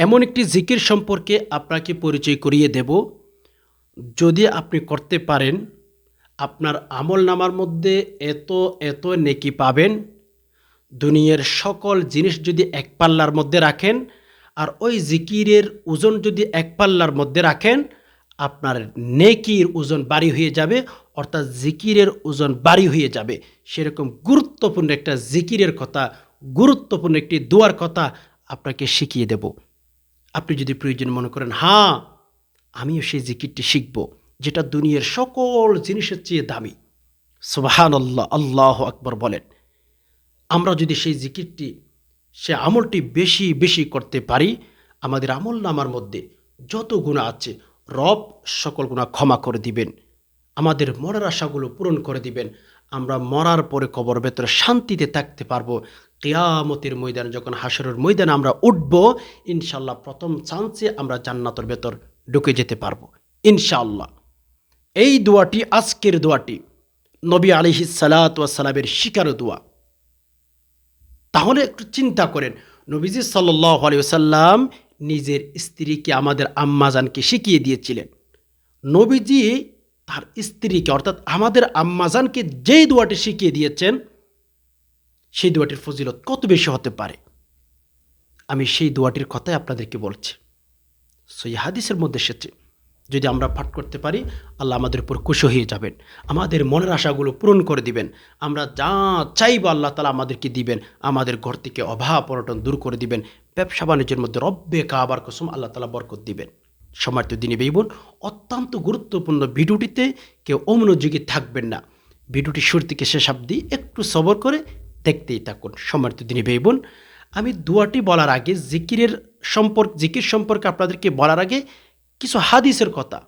এমন একটি জিকির সম্পর্কে আপনাকে পরিচয় করিয়ে দেব। যদি আপনি করতে পারেন, আপনার আমল নামার মধ্যে এত এত নেকি পাবেন। দুনিয়ার সকল জিনিস যদি এক পাল্লার মধ্যে রাখেন, আর ওই জিকিরের ওজন যদি এক পাল্লার মধ্যে রাখেন, আপনার নেকির ওজন বাড়ি হয়ে যাবে, অর্থাৎ জিকিরের ওজন বাড়ি হয়ে যাবে। সেরকম গুরুত্বপূর্ণ একটা জিকিরের কথা, গুরুত্বপূর্ণ একটি দোয়ার কথা আপনাকে শিখিয়ে দেব। আপনি যদি প্রয়োজন মনে করেন হ্যাঁ আমিও সেই জিকিরটি শিখব, যেটা দুনিয়ার সকল জিনিসের চেয়ে দামি। সুবাহান আল্লাহ আল্লাহ আকবর বলেন। আমরা যদি সেই জিকিরটি, সে আমলটি বেশি বেশি করতে পারি, আমাদের আমল নামার মধ্যে যত গুণা আছে, রব সকল গুণা ক্ষমা করে দিবেন। আমাদের মরার আশাগুলো পূরণ করে দিবেন। আমরা মরার পরে কবর ভেতরে শান্তিতে থাকতে পারব। কেয়ামতের ময়দানে যখন হাসরের ময়দানে আমরা উঠব ইনশাল্লাহ প্রথম চান্সে আমরা জান্নাতের ভেতর ঢুকে যেতে পারব, ইনশাআল্লাহ। এই দোয়াটি আজকের দোয়াটি, নবী আলিহি সালাতামের শিকার দোয়া। তাহলে একটু চিন্তা করেন, নবীজি সাল্লাহ আলিয়াল্লাম নিজের স্ত্রীকে আমাদের আম্মাজানকে শিখিয়ে দিয়েছিলেন। নবীজি তার স্ত্রীকে, অর্থাৎ আমাদের আম্মাজানকে যেই দোয়াটি শিখিয়ে দিয়েছেন সেই দোয়াটির ফজিলত কত বেশি হতে পারে? আমি সেই দোয়াটির কথাই আপনাদেরকে বলছি। সো সই হাদিসের মধ্যে এসেছে, যদি আমরা পাঠ করতে পারি, আল্লাহ আমাদের উপর খুশি হয়ে যাবেন, আমাদের মনের আশাগুলো পূরণ করে দিবেন, আমরা যা চাইব আল্লাহ তালা আমাদেরকে দিবেন, আমাদের ঘর থেকে অভাব পর্যটন দূর করে দিবেন, ব্যবসা বাণিজ্যের মধ্যে রব্বে কাবার কসম আল্লাহ তালা বরকত দিবেন। সমার্থ দিনী বেইবন অত্যন্ত গুরুত্বপূর্ণ ভিডিওটিতে কেউ অমনোযোগী থাকবেন না। ভিডিওটি শুরু থেকে শেষ অবধি একটু সবর করে দেখতেই থাকুন সমার্থ দিনী বেইবন। আমি দুয়াটি বলার আগে জিকিরের সম্পর্ক, জিকির সম্পর্কে আপনাদেরকে বলার আগে কিছু হাদিসের কথা।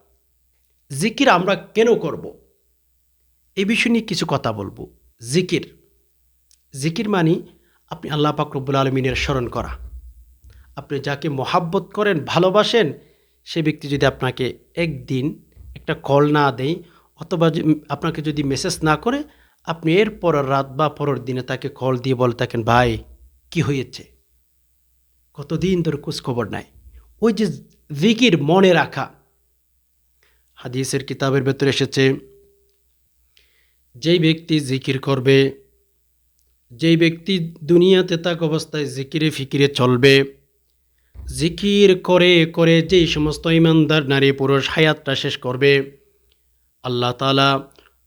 জিকির আমরা কেন করব? এই বিষয় নিয়ে কিছু কথা বলব। জিকির জিকির মানে আপনি আল্লাহ পাক রব্বুল আলমিনের স্মরণ করা। আপনি যাকে মহাব্বত করেন, ভালোবাসেন, সে ব্যক্তি যদি আপনাকে একদিন একটা কল না দেয়, অথবা আপনাকে যদি মেসেজ না করে আপনি এর পরের রাত বা পরের দিনে তাকে কল দিয়ে বলে থাকেন, ভাই, কি হয়েছে? কতদিন ধরে খোঁজখবর নাই। ওই যে জিকির মনে রাখা হাদিসের কিতাবের ভেতরে এসেছে, যেই ব্যক্তি জিকির করবে, যেই ব্যক্তি দুনিয়াতে তাক অবস্থায় জিকিরে ফিকিরে চলবে, জিকির করে করে যেই সমস্ত ইমানদার নারী পুরুষ হায়াতটা শেষ করবে, আল্লাহ তালা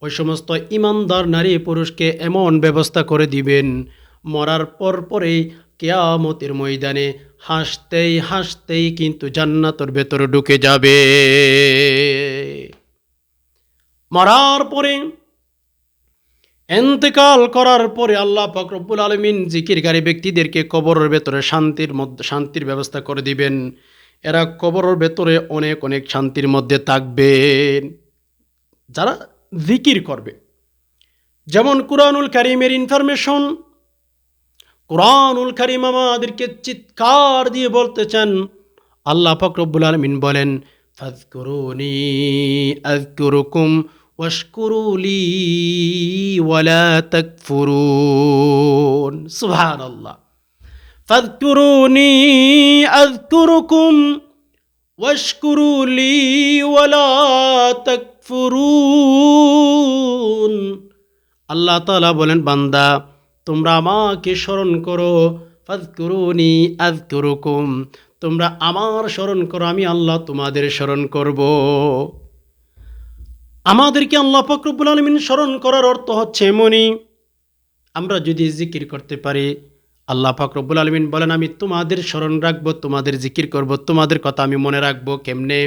ওই সমস্ত ইমানদার নারী পুরুষকে এমন ব্যবস্থা করে দিবেন, মরার পর পরেই কেয়ামতের ময়দানে হাসতেই হাসতেই কিন্তু জান্নাতর ভেতরে ঢুকে যাবে। মরার পরে এন্তেকাল করার পরে আল্লাহ ফকরবুল আলমিন জিকিরকারী ব্যক্তিদেরকে কবরের ভেতরে শান্তির মধ্যে, শান্তির ব্যবস্থা করে দিবেন। এরা কবরের ভেতরে অনেক অনেক শান্তির মধ্যে থাকবেন। যারা জিকির করবে। যেমন কুরআনুল কারিমের ইনফরমেশন কোরআনুল করিম আমাদেরকে চিৎকার দিয়ে বলতেছেন আল্লাহ ফকরবুল আলমিন বলেন ফাজকুরুনি আজকুরুকুম ওয়াশকুরুলি ওয়ালা তাকফুরুন আল্লাহ তাআলা বলেন, বান্দা, তোমরা আমাকে স্মরণ করো ফাজকুরুনি আজকুরুকুম তোমরা আমার স্মরণ করো, আমি আল্লাহ তোমাদের স্মরণ করব। আমাদেরকে আল্লাহ ফকরবুল আলমিন স্মরণ করার অর্থ হচ্ছে এমনই, আমরা যদি জিকির করতে পারি, আল্লাহ ফকরবুল আলমিন বলেন, আমি তোমাদের স্মরণ রাখব, তোমাদের জিকির করব, তোমাদের কথা আমি মনে রাখব, কেমনে?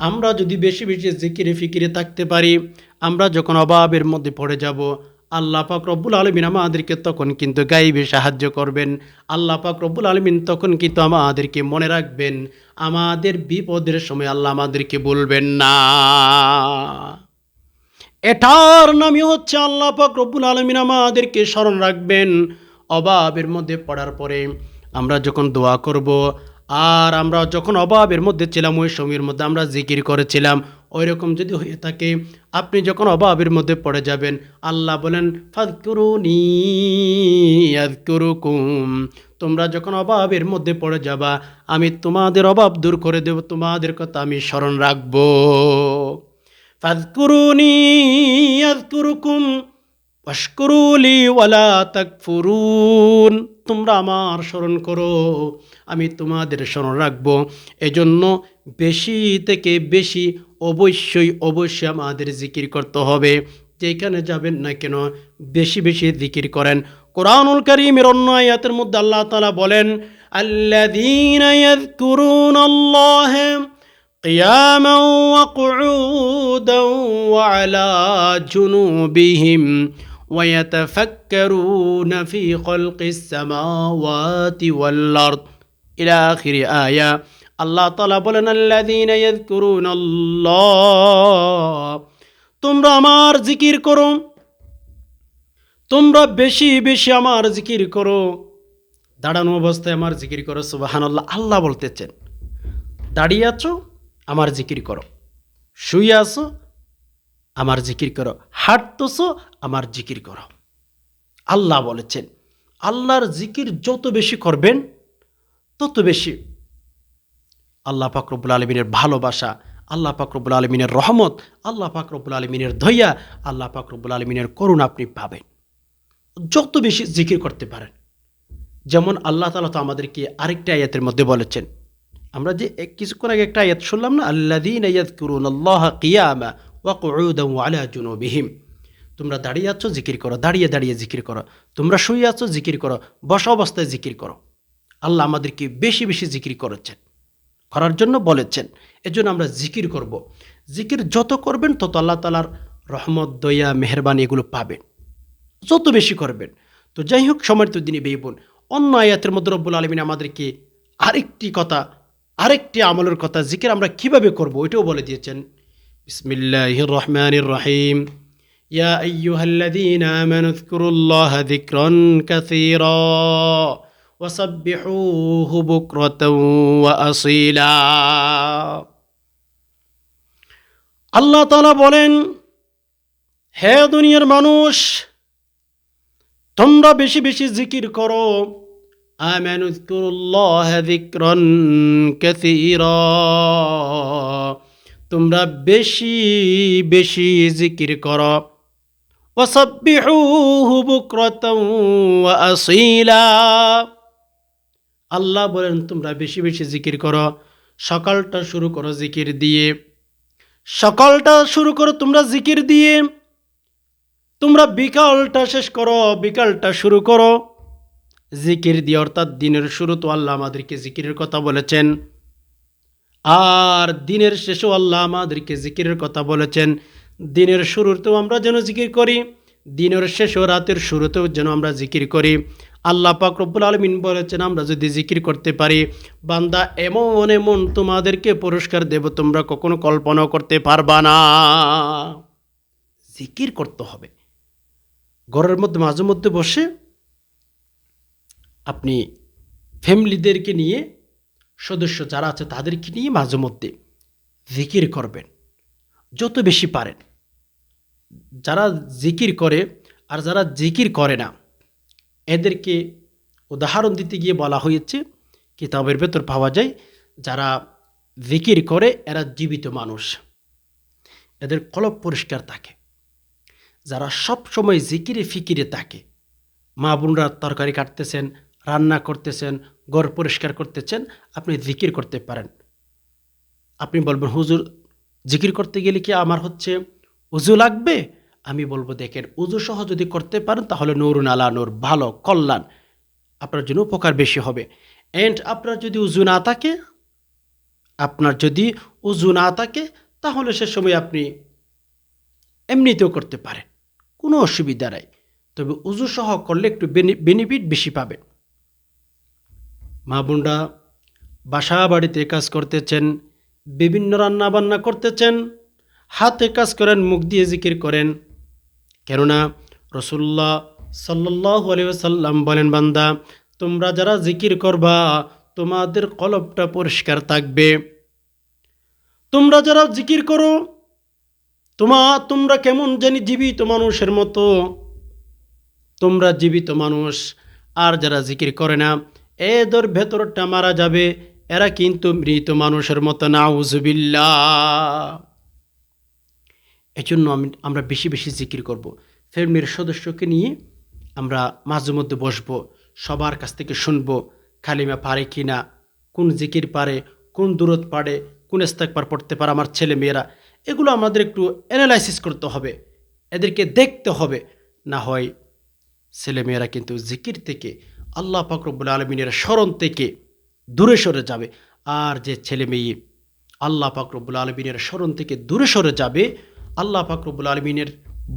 আমরা যদি বেশি বেশি জিকিরে ফিকিরে থাকতে পারি, আমরা যখন অভাবের মধ্যে পড়ে যাব, আল্লাহ পাক রব্বুল আলমিন আমাদেরকে তখন কিন্তু গাইবে, সাহায্য করবেন। আল্লাহ পাক রব্বুল আলমিন তখন কিন্তু আমাদেরকে মনে রাখবেন, আমাদের বিপদের সময় আল্লাহ আমাদেরকে বলবেন না। এটার নামই হচ্ছে আল্লাহ পাক রব্বুল আলমিন আমাদেরকে স্মরণ রাখবেন। অভাবের মধ্যে পড়ার পরে আমরা যখন দোয়া করব আর আমরা যখন অভাবের মধ্যে ছিলাম, ওই সময়ের মধ্যে আমরা জিকির করেছিলাম। ওই রকম যদি হয়ে থাকে, আপনি যখন অভাবের মধ্যে পড়ে যাবেন, আল্লাহ বলেন, ফাদকুরুনি আযকুরুকুম তোমরা যখন অভাবের মধ্যে পড়ে যাবা, আমি তোমাদের অভাব দূর করে দেব, তোমাদের কথা আমি স্মরণ রাখব। ফাদকুরুনি আযকুরুকুম ওয়াশকুরুলি ওয়ালা তাকফুরুন তোমরা আমার স্মরণ করো আমি তোমাদের স্মরণ রাখবো এজন্য বেশি থেকে বেশি অবশ্যই অবশ্যই আমাদের জিকির করতে হবে যেখানে যাবেন না কেন বেশি বেশি জিকির করেন কোরআনুল করিমের অন্য আয়াতের মধ্যে আল্লাহ তাআলা বলেন আল্লাযীনা ইয়াযকুরুনাল্লাহা قياما وقعودا وعلى جنوبهم ويتفكرون في خلق السماوات والأرض إلى آخر آية الله تعالى বলেন الذين يذكرون الله তোমরা আমার জিকির করো তোমরা বেশি বেশি আমার জিকির করো দাঁড়ানো অবস্থায় আমার জিকির করো সুবাহানাল্লাহ আল্লাহ বলতেছেন দাঁড়িয়ে আছো আমার জিকির করো শুয়ে আসো আমার জিকির করো। হাঁটতেছো, আমার জিকির করো। আল্লাহ বলেছেন, আল্লাহর জিকির যত বেশি করবেন, তত বেশি আল্লাহ ফাকরবুল আলমিনের ভালোবাসা, আল্লাহ পাকরবুল আলমিনের রহমত, আল্লাহ পাকরবুল আলমিনের ধৈয়া আল্লাহ পাকরবুল আলমিনের করুণ আপনি পাবেন। যত বেশি জিকির করতে পারেন। যেমন আল্লাহ তালা তো আমাদেরকে আরেকটা আয়াতের মধ্যে বলেছেন, আমরা যে কিছুক্ষণ আগে একটা আয়াত শুনলাম না আল্লাদিন আয়াত করুন আল্লাহ কিয়ামা ওয়া কুউদাম ওয়া আলা জুনুবিহিম। তোমরা দাঁড়িয়ে আছো, জিকির করো। দাঁড়িয়ে দাঁড়িয়ে জিকির করো। তোমরা শুয়ে আছো, জিকির করো। বসা অবস্থায় জিকির করো। আল্লাহ আমাদেরকে বেশি বেশি জিকির করেছেন। করার জন্য বলেছেন। এজন্য আমরা জিকির করব। জিকির যত করবেন, তত আল্লাহ তালার রহমত, দয়া, মেহরবানি এগুলো পাবেন। যত বেশি করবেন। তো যাই হোক সমর্থ দিনী বেই বোন, অন্য আয়াতের মধ্যে রব্বুল আলমিন আমাদেরকে আরেকটি কথা, আরেকটি আমলের কথা জিকির আমরা কীভাবে করব, ওইটাও বলে দিয়েছেন। বিসমিল্লাহ রহমান রহিম يا أيها الذين آمنوا اذكروا الله ذكرا كثيرا وسبحوه بكرة وأصيلا আল্লাহ তালা বলেন হে দুনিয়ার মানুষ তোমরা বেশি বেশি জিকির করো آمنوا اذكروا الله ذكرا كثيرا তোমরা বেশি বেশি জিকির কর। আল্লাহ বলেন, তোমরা বেশি বেশি জিকির করো। সকালটা শুরু করো জিকির দিয়ে। সকালটা শুরু করো তোমরা জিকির দিয়ে। তোমরা বিকালটা শেষ করো, বিকালটা শুরু করো। জিকির দিয়ে, অর্থাৎ দিনের শুরু তো আল্লাহ আমাদেরকে জিকিরের কথা বলেছেন। আর দিনের শেষেও আল্লাহ আমাদেরকে জিকিরের কথা বলেছেন। দিনের শুরুতেও আমরা যেন জিকির করি, দিনের শেষও রাতের শুরুতেও যেন আমরা জিকির করি। আল্লাহ পাক রব্বুল আলমিন বলেছেন, আমরা যদি জিকির করতে পারি, বান্দা এমন এমন তোমাদেরকে পুরস্কার দেব, তোমরা কখনো কল্পনাও করতে পারবা না। জিকির করতে হবে। ঘরের মধ্যে, মাঝে মধ্যে বসে আপনি ফ্যামিলিদেরকে নিয়ে সদস্য যারা আছে তাদেরকে নিয়ে মাঝে মধ্যে জিকির করবেন। যত বেশি পারেন। যারা জিকির করে আর যারা জিকির করে না, এদেরকে উদাহরণ দিতে গিয়ে বলা হয়েছে, কিতাবের ভেতর পাওয়া যায়, যারা জিকির করে এরা জীবিত মানুষ। এদের কলব পরিষ্কার থাকে। যারা সব সময় জিকিরে ফিকিরে থাকে, মা বোনরা তরকারি কাটতেছেন রান্না করতেছেন, ঘর পরিষ্কার করতেছেন, আপনি জিকির করতে পারেন। আপনি বলবেন, হুজুর, জিকির করতে গেলে কি আমার হচ্ছে উজু লাগবে? আমি বলব, দেখেন, উজু সহ যদি করতে পারেন, তাহলে নৌরুন আলা নূর, ভালো, কল্যাণ। আপনার জন্য উপকার বেশি হবে। অ্যান্ড আপনার যদি উজু না থাকে, আপনার যদি উজু না থাকে, তাহলে সে সময় আপনি এমনিতেও করতে পারেন। কোনো অসুবিধা নাই। তবে উজু সহ করলে একটু বেনিফিট বেশি পাবেন। মা বোনরা বাসা বাড়িতে কাজ করতেছেন, বিভিন্ন রান্না বান্না করতেছেন, হাতে কাজ করেন, মুখ দিয়ে জিকির করেন। কেননা রসুল্লাহ সাল্লাহ সাল্লাম বলেন, বান্দা, তোমরা যারা জিকির করবা, তোমাদের কলবটা পরিষ্কার থাকবে। তোমরা যারা জিকির করো, তোমা, তোমরা কেমন জানি জীবিত মানুষের মতো। তোমরা জীবিত মানুষ, আর যারা জিকির করে না এদের ভেতরটা মারা যাবে। এরা কিন্তু মৃত মানুষের মতো। নাউজুবিল্লা এজন্য আমি, আমরা বেশি বেশি জিকির করব। ফ্যামিলির সদস্যকে নিয়ে আমরা মাঝে মধ্যে বসবো, সবার কাছ থেকে শুনব খালিমা পারে কি না কোন জিকির পারে, কোন দূরত পারে, কোন ইস্তাকবার পড়তে পারে আমার ছেলে মেয়েরা এগুলো আমাদের একটু অ্যানালাইসিস করতে হবে, এদেরকে দেখতে হবে। না হয় ছেলেমেয়েরা কিন্তু জিকির থেকে আল্লাহ পাকরবুল আলমিনের স্মরণ থেকে দূরে সরে যাবে। আর যে ছেলে মেয়ে আল্লাহ পাকরবুল আলমিনের স্মরণ থেকে দূরে সরে যাবে, আল্লাহ পাকরবুল আলমিনের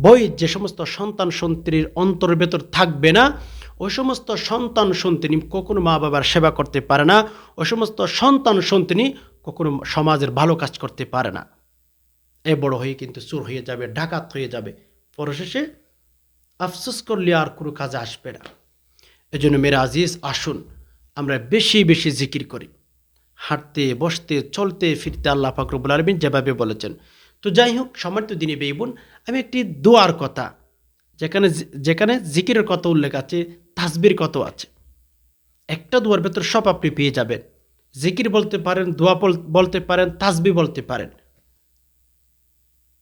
বই যে সমস্ত সন্তান সন্ত্রীর অন্তর ভেতর থাকবে না ওই সমস্ত সন্তান সন্তানি কখনো মা বাবার সেবা করতে পারে না ওই সমস্ত সন্তান সন্তানি কখনো সমাজের ভালো কাজ করতে পারে না। এ বড় হয়ে কিন্তু চোর হয়ে যাবে, ডাকাত হয়ে যাবে। পরশেষে আফসোস করলে আর কোনো কাজে আসবে না। এজন্য মেরা আজিজ আসুন, আমরা বেশি বেশি জিকির করি। হাঁটতে, বসতে, চলতে, ফিরতে আল্লাহ ফাকরবুল আলমিন যেভাবে বলেছেন। তো যাই হোক, সম্মানিত দিনে বেইবুন আমি একটি দোয়ার কথা, যেখানে যেখানে জিকিরের কথা উল্লেখ আছে, তাসবির কত আছে। একটা দোয়ার ভেতর সব আপনি পেয়ে যাবেন। জিকির বলতে পারেন, দোয়া বলতে পারেন তাসবি বলতে পারেন।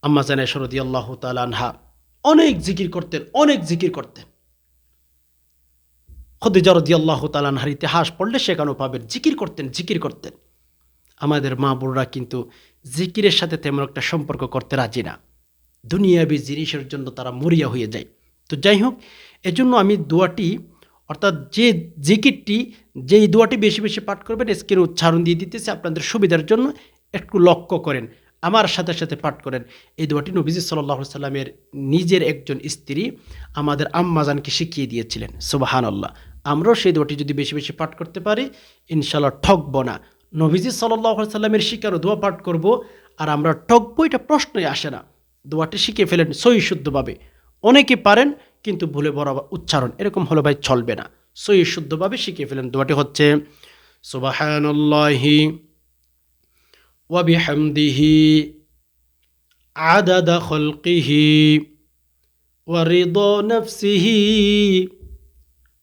আম্মা জানায় সরদি আল্লাহ আনহা অনেক জিকির করতেন, অনেক জিকির করতেন। খদিজা রদি আল্লাহ তালানহার ইতিহাস পড়লে সেখানেও পাবেন, জিকির করতেন জিকির করতেন। আমাদের মা বোনরা কিন্তু জিকিরের সাথে তেমন একটা সম্পর্ক করতে রাজি না। দুনিয়াবি জিনিসের জন্য তারা মরিয়া হয়ে যায়। তো যাই হোক, এজন্য আমি দোয়াটি, অর্থাৎ যে জিকিরটি, যেই দোয়াটি বেশি বেশি পাঠ করবেন, স্ক্রিনে উচ্চারণ দিয়ে দিতেছে, আপনাদের সুবিধার জন্য একটু লক্ষ্য করেন, আমার সাথে সাথে পাঠ করেন। এই দোয়াটি নবীজি সাল্লাহ সাল্লামের নিজের একজন স্ত্রী আমাদের আম্মাজানকে শিখিয়ে দিয়েছিলেন। সুবাহান আল্লাহ আমরাও সেই দোয়াটি যদি বেশি বেশি পাঠ করতে পারি ইনশাল্লাহ ঠকব না। নভিজি সাল্লাহ সাল্লামের ও দোয়া পাঠ করব, আর আমরা ঠকবো এটা প্রশ্নই আসে না। দোয়াটি শিখে ফেলেন সহি শুদ্ধভাবে। অনেকে পারেন, কিন্তু ভুলে বড় উচ্চারণ, এরকম হলো ভাই চলবে না। সহি শুদ্ধভাবে শিখে ফেলেন। দোয়াটি হচ্ছে, সুবাহানল্লাহি ওয়াবিহামদিহি আদাদা খলকিহি ওয়ারিদ নফসিহি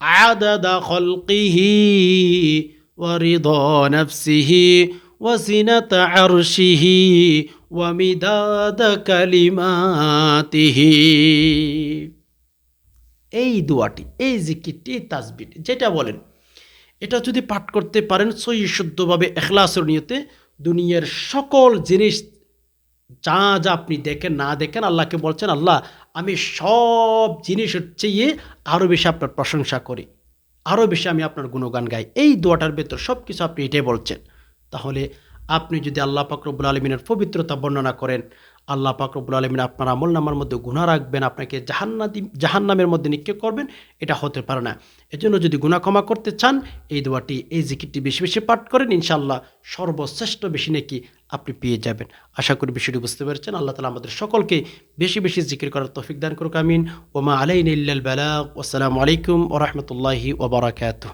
عدد خلقه ورضا نفسه وزنة عرشه ومداد كلماته এই দোয়াটি এই জিকিরটি এই তাসবিটি যেটা বলেন এটা যদি পাঠ করতে পারেন সই শুদ্ধভাবে এখলাসের নিয়তে দুনিয়ার সকল জিনিস যা যা আপনি দেখেন না দেখেন আল্লাহকে বলছেন আল্লাহ আমি সব জিনিসের চেয়ে আরও বেশি আপনার প্রশংসা করি। আরও বেশি আমি আপনার গুণগান গাই। এই দোয়াটার ভেতর সব কিছু আপনি এটাই বলছেন। তাহলে আপনি যদি আল্লাহ পাকরবুল আলমিনের পবিত্রতা বর্ণনা করেন আল্লাহ পাকরবুল আলমিন আপনার আমল নামার মধ্যে গুণা রাখবেন, আপনাকে জাহান্নাদি জাহান্নামের মধ্যে নিক্ষেপ করবেন, এটা হতে পারে না। এজন্য যদি গুণা ক্ষমা করতে চান, এই দোয়াটি, এই জিকিরটি বেশি বেশি পাঠ করেন ইনশাল্লাহ সর্বশ্রেষ্ঠ বেশি নাকি আপনি পেয়ে যাবেন। আশা করি বিষয়টি বুঝতে পেরেছেন। আল্লাহ তালা আমাদের সকলকে বেশি বেশি জিকির করার তৌফিক দান করুক, আমিন। ওমা আলাইন ইল্লাল বালাগ। আসসালামু আলাইকুম ওরহমতুল্লাহি ওবরাকাতুহ